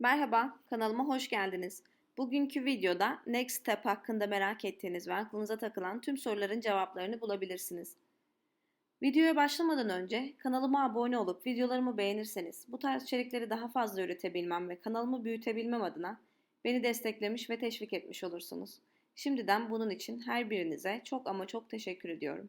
Merhaba, kanalıma hoş geldiniz. Bugünkü videoda Next Step hakkında merak ettiğiniz ve aklınıza takılan tüm soruların cevaplarını bulabilirsiniz. Videoya başlamadan önce kanalıma abone olup videolarımı beğenirseniz bu tarz içerikleri daha fazla üretebilmem ve kanalımı büyütebilmem adına beni desteklemiş ve teşvik etmiş olursunuz. Şimdiden bunun için her birinize çok ama çok teşekkür ediyorum.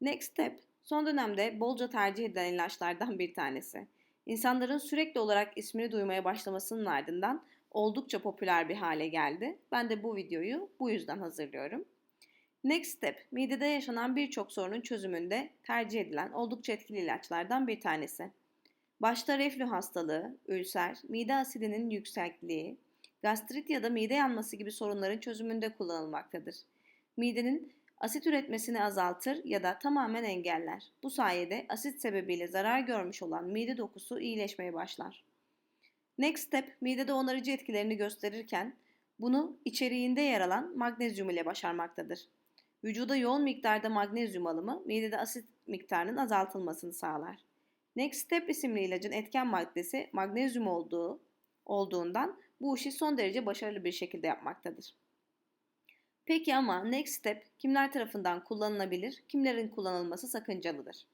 Next Step son dönemde bolca tercih edilen ilaçlardan bir tanesi. İnsanların sürekli olarak ismini duymaya başlamasının ardından oldukça popüler bir hale geldi. Ben de bu videoyu bu yüzden hazırlıyorum. Next Step, midede yaşanan birçok sorunun çözümünde tercih edilen oldukça etkili ilaçlardan bir tanesi. Başta reflü hastalığı, ülser, mide asidinin yüksekliği, gastrit ya da mide yanması gibi sorunların çözümünde kullanılmaktadır. Midenin asit üretmesini azaltır ya da tamamen engeller. Bu sayede asit sebebiyle zarar görmüş olan mide dokusu iyileşmeye başlar. Next Step midede onarıcı etkilerini gösterirken bunu içeriğinde yer alan magnezyum ile başarmaktadır. Vücuda yoğun miktarda magnezyum alımı midede asit miktarının azaltılmasını sağlar. Next Step isimli ilacın etken maddesi magnezyum olduğu olduğundan bu işi son derece başarılı bir şekilde yapmaktadır. Peki ama Next Step kimler tarafından kullanılabilir, kimlerin kullanılması sakıncalıdır?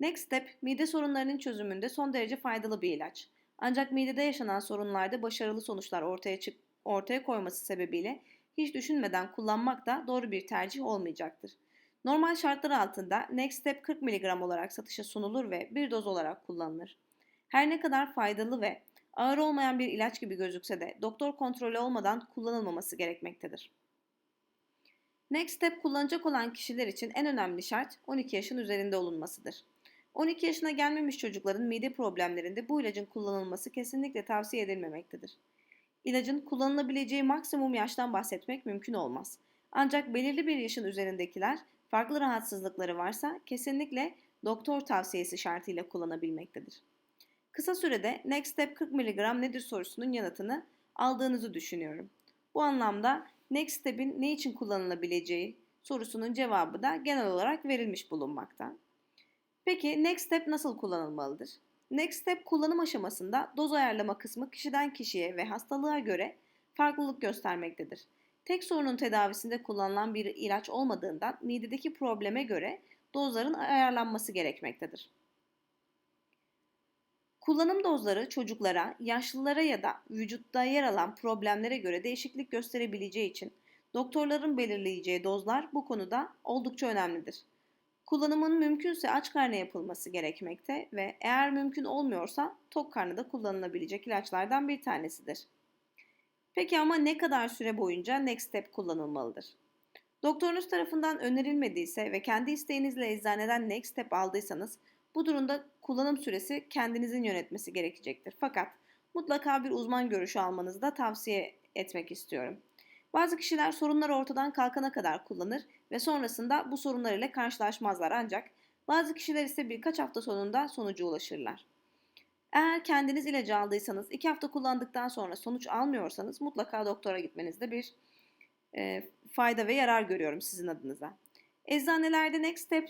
Next Step, mide sorunlarının çözümünde son derece faydalı bir ilaç. Ancak midede yaşanan sorunlarda başarılı sonuçlar ortaya çık ortaya koyması sebebiyle hiç düşünmeden kullanmak da doğru bir tercih olmayacaktır. Normal şartlar altında Next Step 40 mg olarak satışa sunulur ve bir doz olarak kullanılır. Her ne kadar faydalı ve ağır olmayan bir ilaç gibi gözükse de doktor kontrolü olmadan kullanılmaması gerekmektedir. Next Step kullanacak olan kişiler için en önemli şart 12 yaşın üzerinde olunmasıdır. 12 yaşına gelmemiş çocukların mide problemlerinde bu ilacın kullanılması kesinlikle tavsiye edilmemektedir. İlacın kullanılabileceği maksimum yaştan bahsetmek mümkün olmaz. Ancak belirli bir yaşın üzerindekiler farklı rahatsızlıkları varsa kesinlikle doktor tavsiyesi şartıyla kullanabilmektedir. Kısa sürede Next Step 40 mg nedir sorusunun yanıtını aldığınızı düşünüyorum. Bu anlamda Next Step'in ne için kullanılabileceği sorusunun cevabı da genel olarak verilmiş bulunmakta. Peki Next Step nasıl kullanılmalıdır? Next Step kullanım aşamasında doz ayarlama kısmı kişiden kişiye ve hastalığa göre farklılık göstermektedir. Tek sorunun tedavisinde kullanılan bir ilaç olmadığından midedeki probleme göre dozların ayarlanması gerekmektedir. Kullanım dozları çocuklara, yaşlılara ya da vücutta yer alan problemlere göre değişiklik gösterebileceği için doktorların belirleyeceği dozlar bu konuda oldukça önemlidir. Kullanımın mümkünse aç karnı yapılması gerekmekte ve eğer mümkün olmuyorsa tok karnında kullanılabilecek ilaçlardan bir tanesidir. Peki ama ne kadar süre boyunca Next Step kullanılmalıdır? Doktorunuz tarafından önerilmediyse ve kendi isteğinizle eczaneden Next Step aldıysanız bu durumda kullanım süresi kendinizin yönetmesi gerekecektir. Fakat mutlaka bir uzman görüşü almanızı da tavsiye etmek istiyorum. Bazı kişiler sorunlar ortadan kalkana kadar kullanır ve sonrasında bu sorunlar ile karşılaşmazlar ancak bazı kişiler ise birkaç hafta sonunda sonuca ulaşırlar. Eğer kendiniz ilacı aldıysanız 2 hafta kullandıktan sonra sonuç almıyorsanız mutlaka doktora gitmenizde bir e, fayda ve yarar görüyorum sizin adınıza. Eczanelerde Next Step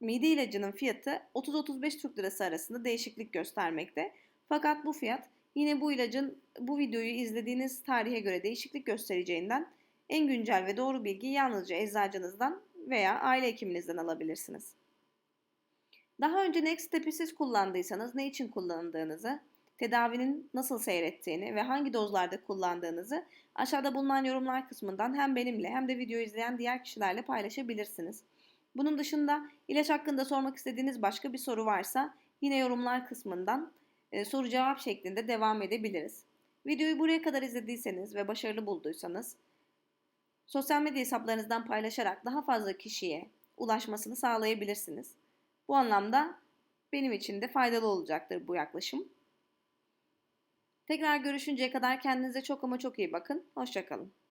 mide ilacının fiyatı 30-35 Türk Lirası arasında değişiklik göstermekte. Fakat bu fiyat yine bu ilacın bu videoyu izlediğiniz tarihe göre değişiklik göstereceğinden en güncel ve doğru bilgi yalnızca eczacınızdan veya aile hekiminizden alabilirsiniz. Daha önce Next Step'i siz kullandıysanız ne için kullanıldığınızı, tedavinin nasıl seyrettiğini ve hangi dozlarda kullandığınızı aşağıda bulunan yorumlar kısmından hem benimle hem de video izleyen diğer kişilerle paylaşabilirsiniz. Bunun dışında ilaç hakkında sormak istediğiniz başka bir soru varsa yine yorumlar kısmından e, soru cevap şeklinde devam edebiliriz. Videoyu buraya kadar izlediyseniz ve başarılı bulduysanız sosyal medya hesaplarınızdan paylaşarak daha fazla kişiye ulaşmasını sağlayabilirsiniz. Bu anlamda benim için de faydalı olacaktır bu yaklaşım. Tekrar görüşünceye kadar kendinize çok ama çok iyi bakın. Hoşçakalın.